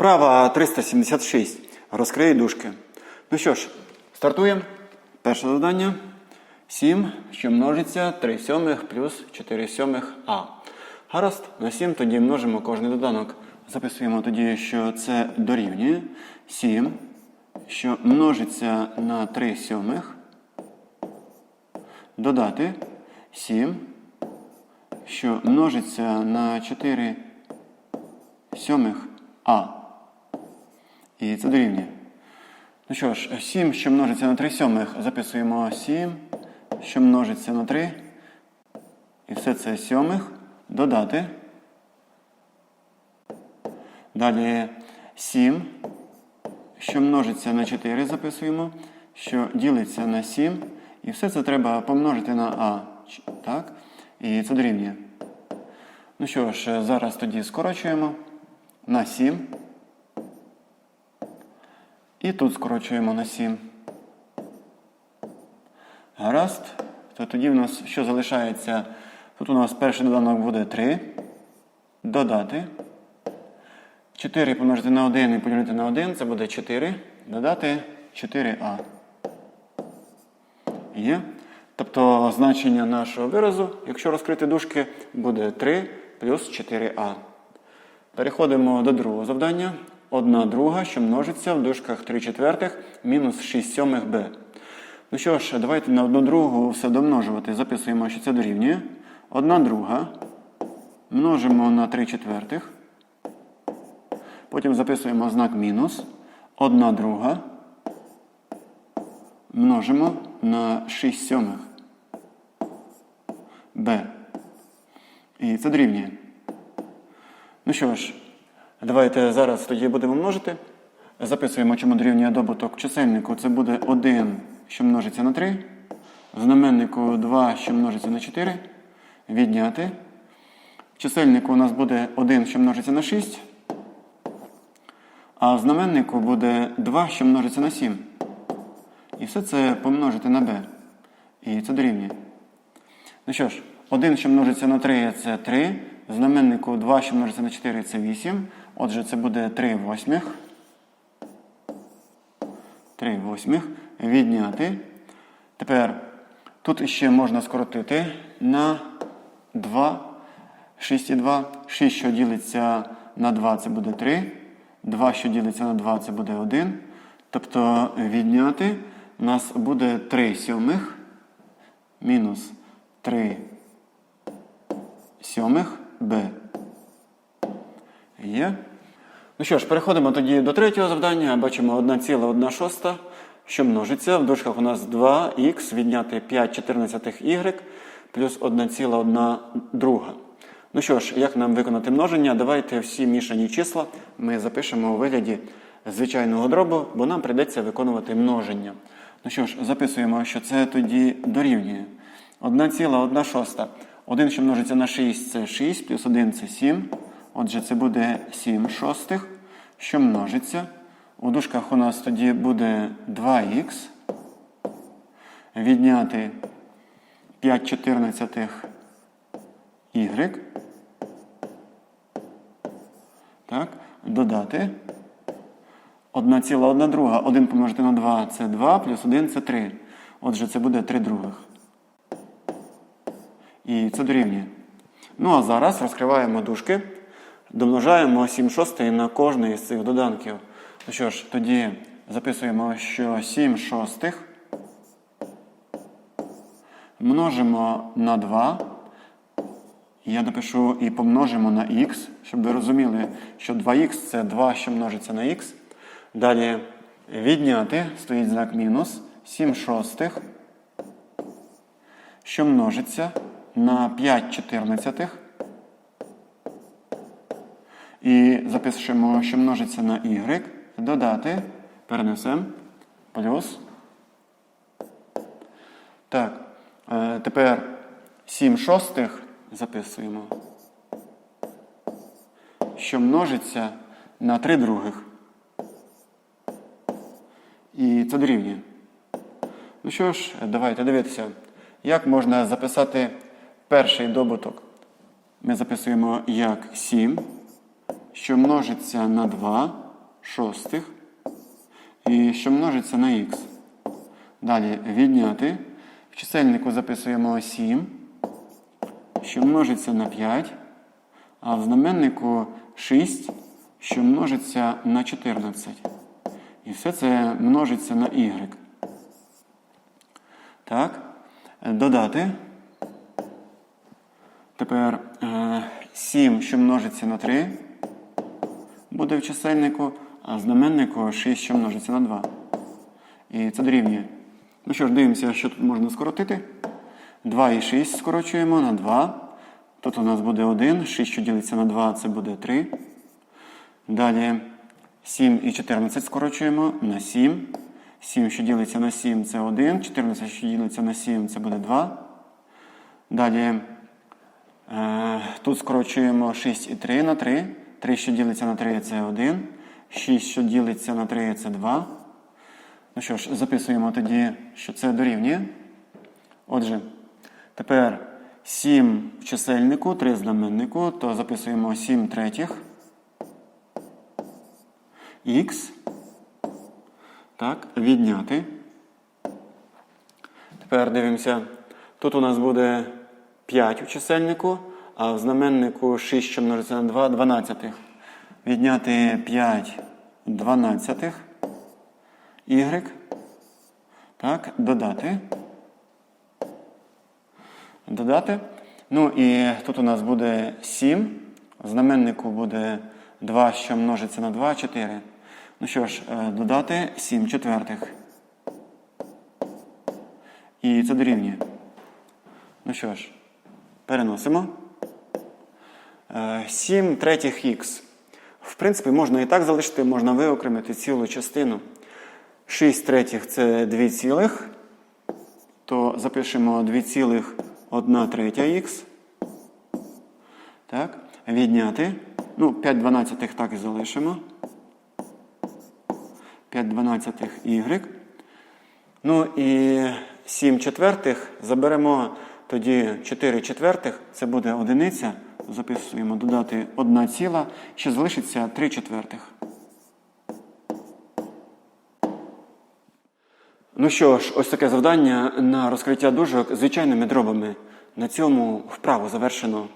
Вправа 376. Розкрий дужки. Ну що ж, стартуємо. Перше завдання. 7, що множиться 3 сьомих плюс 4 сьомих А. Гаразд, на 7 тоді множимо кожний доданок. Записуємо тоді, що це дорівнює 7, що множиться на 3 сьомих. Додати 7, що множиться на 4 сьомих А. І це дорівнює. Ну що ж, 7, що множиться на 3 сьомих, записуємо 7, що множиться на 3. І все це сьомих. Додати. Далі 7, що множиться на 4, записуємо, що ділиться на 7. І все це треба помножити на А. Так? І це дорівнює. Ну що ж, зараз тоді скорочуємо на 7. І тут скорочуємо на 7. Гаразд. То тоді в нас що залишається? Тут у нас перший доданок буде 3. Додати. 4 помножити на 1 і поділити на 1, це буде 4. Додати 4а. Є. Тобто значення нашого виразу, якщо розкрити дужки, буде 3 плюс 4а. Переходимо до другого завдання. 1 друга, що множиться в дужках 3 четвертих мінус 6 сьомих b. Ну що ж, давайте на одну другу все домножувати. Записуємо, що це дорівнює. 1 друга. Множимо на 3 четвертих. Потім записуємо знак мінус. 1 друга. Множимо на 6 сьомих. b. І це дорівнює. Ну що ж, давайте зараз тоді будемо множити. Записуємо, чому дорівнює добуток чисельнику. Це буде 1, що множиться на 3. В знаменнику 2, що множиться на 4. Відняти. В чисельнику у нас буде 1, що множиться на 6. А в знаменнику буде 2, що множиться на 7. І все це помножити на b. І це дорівнює. Ну що ж, 1, що множиться на 3, це 3. В знаменнику 2, що множиться на 4, це 8. Отже, це буде 3 восьмих. 3 восьмих. Відняти. Тепер тут ще можна скоротити на 2. 6 і 2. 6, що ділиться на 2, це буде 3. 2, що ділиться на 2, це буде 1. Тобто відняти у нас буде 3 сьомих мінус 3 сьомих b. Є. Ну що ж, переходимо тоді до третього завдання. Бачимо 1,1 шоста, що множиться. В дужках у нас 2х відняти 5 14 y плюс 1,1 друга. Ну що ж, як нам виконати множення? Давайте всі мішані числа ми запишемо у вигляді звичайного дробу, бо нам прийдеться виконувати множення. Ну що ж, записуємо, що це тоді дорівнює. 1,1 шоста. 1, що множиться на 6, це 6, плюс 1 це 7. Отже, це буде 7 шостих, що множиться. У дужках у нас тоді буде 2х. Відняти 5 чотирнадцятих y. Так, додати. 1,1 друга. 1 помножити на 2 це 2, плюс 1 це 3. Отже, це буде 3 других. І це дорівнює. Ну а зараз розкриваємо дужки, домножаємо 7 шостих на кожний із цих доданків. Ну що ж, тоді записуємо, що 7 шостих множимо на 2. Я допишу і помножимо на х, щоб ви розуміли, що 2х це 2, що множиться на х. Далі відняти, стоїть знак мінус, 7 шостих, що множиться на 5 чотирнадцятих. І запишемо, що множиться на y. Додати, перенесемо, плюс. Так, е, тепер 7 шостих записуємо, що множиться на 3 других. І це дорівнює. Ну що ж, давайте дивитися, як можна записати перший добуток. Ми записуємо як 7, що множиться на 2 шостих. І що множиться на х. Далі відняти. В чисельнику записуємо 7, що множиться на 5, а в знаменнику 6, що множиться на 14. І все це множиться на y. Так. Додати. Тепер е, 7, що множиться на 3, буде в чисельнику, а знаменнику 6, що множиться на 2. І це дорівнює. Ну що ж, дивимося, що тут можна скоротити. 2 і 6 скорочуємо на 2. Тут у нас буде 1. 6, що ділиться на 2, це буде 3. Далі 7 і 14 скорочуємо на 7. 7, що ділиться на 7, це 1. 14, що ділиться на 7, це буде 2. Далі е, тут скорочуємо 6 і 3 на 3. 3, що ділиться на 3, це 1. 6, що ділиться на 3, це 2. Ну що ж, записуємо тоді, що це дорівнює. Отже, тепер 7 в чисельнику, 3 в знаменнику, то записуємо 7 третіх. Х. Так, відняти. Тепер дивимося. Тут у нас буде 5 у чисельнику, а в знаменнику 6, що множиться на 2, 12. Відняти 5 дванадцятих. Y. Так, додати. Додати. Ну і тут у нас буде 7. В знаменнику буде 2, що множиться на 2, 4. Ну що ж, е, додати 7 четвертих. І це дорівнює. Ну що ж, переносимо. Е, 7 третіх х. В принципі, можна і так залишити, можна виокремити цілу частину. 6 третіх це 2 цілих, то запишемо 2,1 третя х. Так, відняти. Ну, 5 дванадцятих так і залишимо. 5 дванадцятих y. Ну і 7 четвертих заберемо тоді 4 четвертих, це буде одиниця. Записуємо додати 1 ціла, ще залишиться 3 четвертих. Ну що ж, ось таке завдання на розкриття дужок звичайними дробами. На цьому вправу завершено.